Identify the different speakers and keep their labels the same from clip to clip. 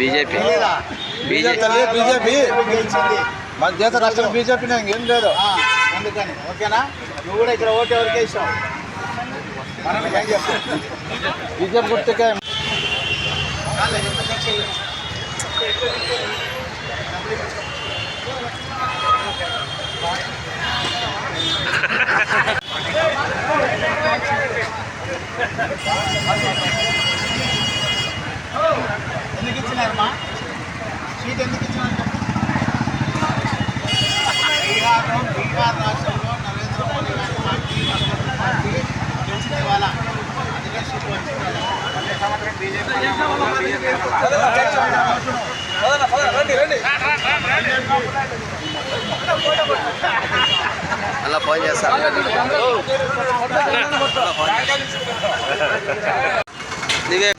Speaker 1: BJP. BJP.
Speaker 2: మన దేశ రాష్ట్రం బీజేపీ ఏం లేదు. అందుకని. ఓకేనా? నువ్వు కూడా ఇక్కడ ఓటు ఎవరికి ఇస్తావు బీజేపీ గుర్తుకే. ఎందుకు ఇచ్చినారమ్మా సీట్ ఎందుకు ఇచ్చినారు బీహార్లో బీహార్ రాష్ట్రంలో నరేంద్ర మోడీ గారి పార్టీ పార్టీ గెలిచింది ఇవాళ అందుకే సీట్ వచ్చింది
Speaker 1: అలా ఫోన్ చేస్తా దిగే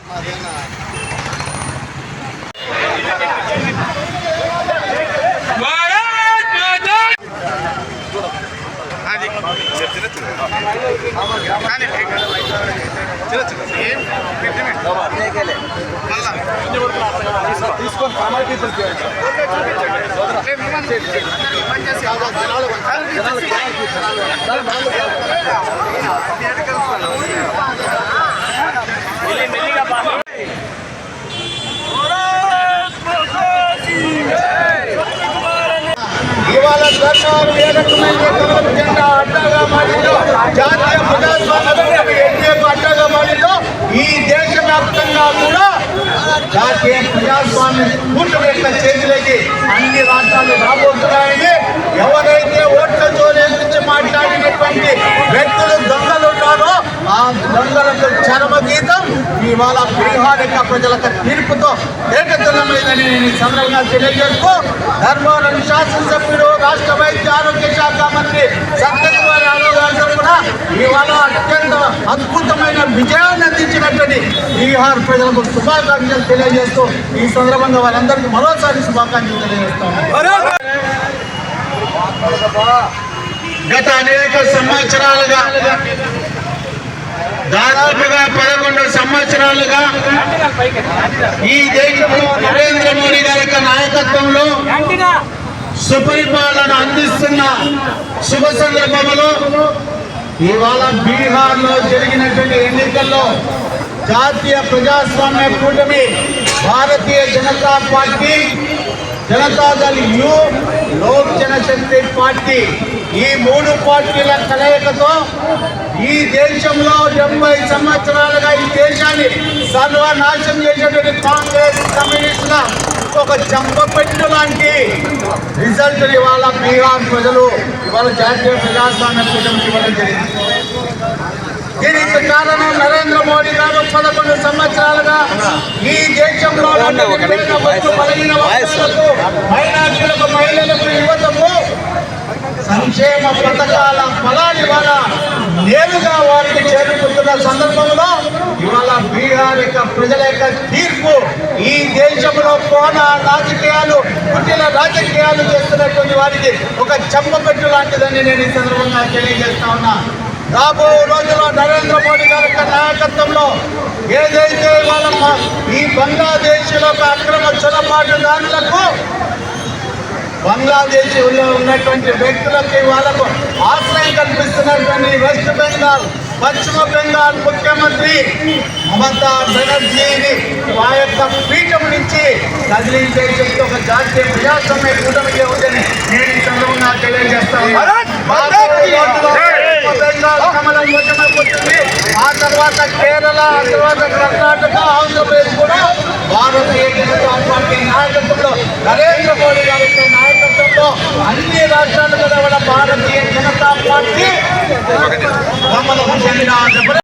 Speaker 2: తీసుకొని కామన్ పీపుల్ ఇవాళ సర్కారు ఏ రకమైన జెండా అడ్డగా మారిందో జాతీయ ప్రజాస్వామ్య ఎన్డీఏకు అడ్డగా మారిందో ఈ దేశవ్యాప్తంగా కూడా జాతీయ ప్రజాస్వామ్యం పూర్తి యొక్క చేతిలోకి అన్ని రాష్ట్రాలు రాబోతున్నాయని ఎవరైతే ఓట్ల చోరీ గురించి మాట్లాడినటువంటి వ్యక్తులు దొంగలు ఆ దొంగలకు చరమ గీతం ఇవాళ బీహార్ ప్రజలకు తీర్పుతో ఏకతులమైందని నేను ఈ సందర్భంగా తెలియజేస్తూ ధర్మవరం శాసనసభ్యుడు రాష్ట్ర వైద్య ఆరోగ్య శాఖ మంత్రి సత్యకుమార్ యాదవ్ గారి తరఫున ఇవాళ అత్యంత అద్భుతమైన విజయాన్ని అందించినటువంటి బీహార్ ప్రజలకు శుభాకాంక్షలు తెలియజేస్తూ ఈ సందర్భంగా వారందరికీ మరోసారి శుభాకాంక్షలు తెలియజేస్తాను గత అనేక సంవత్సరాలుగా దాదాపుగా పదకొండు సంవత్సరాలుగా ఈ దేశంలో నరేంద్ర మోడీ గారి యొక్క నాయకత్వంలో సుపరిపాలన అందిస్తున్న శుభ సందర్భంలో ఇవాళ బీహార్లో జరిగినటువంటి ఎన్నికల్లో జాతీయ ప్రజాస్వామ్య కూటమి Bharatiya Janata party Janata Dal U Lok Janshakti party ఈ మూడు పార్టీల కలయికతో ఈ దేశంలో డెబ్బై సంవత్సరాలుగా ఈ దేశాన్ని సర్వనాశం చేసేటువంటి కాంగ్రెస్ కమ్యూనిస్టుల ఒక చెంపపెట్టు లాంటి రిజల్ట్ ఇవాళ బీహార్ ప్రజలు ఇవాళ జాతీయ ప్రజాస్వామ్య కూటమికి ఇవ్వడం జరిగింది. దీనికి కారణం నరేంద్ర మోడీ గారు పదకొండు సంవత్సరాలుగా ఈ దేశంలో బలహీన వర్గాలకు, మైనార్టీలకు మహిళలకు యువతకు సంక్షేమ పథకాల ఫలాలు ఇవాళ నేరుగా వారికి చేరుకుంటున్న సందర్భంలో ఇవాళ బీహార్ యొక్క ప్రజల యొక్క తీర్పు ఈ దేశంలో కోన రాజకీయాలు పుట్టిన రాజకీయాలు చేస్తున్నటువంటి వారికి ఒక చెంపపెట్టు లాంటిదని నేను ఈ సందర్భంగా తెలియజేస్తా ఉన్నా. రాబో రోజుల్లో నరేంద్ర మోడీ గారి యొక్క నాయకత్వంలో ఏదైతే వాళ్ళ ఈ బంగ్లాదేశ్లో ఒక అక్రమ చొరబాటుదారులకు బంగ్లాదేశ్లో ఉన్నటువంటి వ్యక్తులకు వాళ్ళకు ఆశ్రయం కల్పిస్తున్నటువంటి వెస్ట్ బెంగాల్ పశ్చిమ బెంగాల్ ముఖ్యమంత్రి మమతా బెనర్జీని ఆ యొక్క పీఠం నుంచి కదిలించే శక్తి ఒక జాతీయ ప్రజాస్వామ్య కూటమికి ఉందని నేను ఈ సందర్భంగా తెలియజేస్తా ఉన్నాను. పశ్చిమ బెంగాల్ కమలం ఆ తర్వాత కేరళ ఆ తర్వాత కర్ణాటక ఆంధ్రప్రదేశ్ కూడా భారతీయ జనతా పార్టీ నాయకత్వంలో నరేంద్ర మోడీ గారి యొక్క నాయకత్వంలో అన్ని రాష్ట్రాలు కూడా భారతీయ జనతా పార్టీ. కమలం చెందిన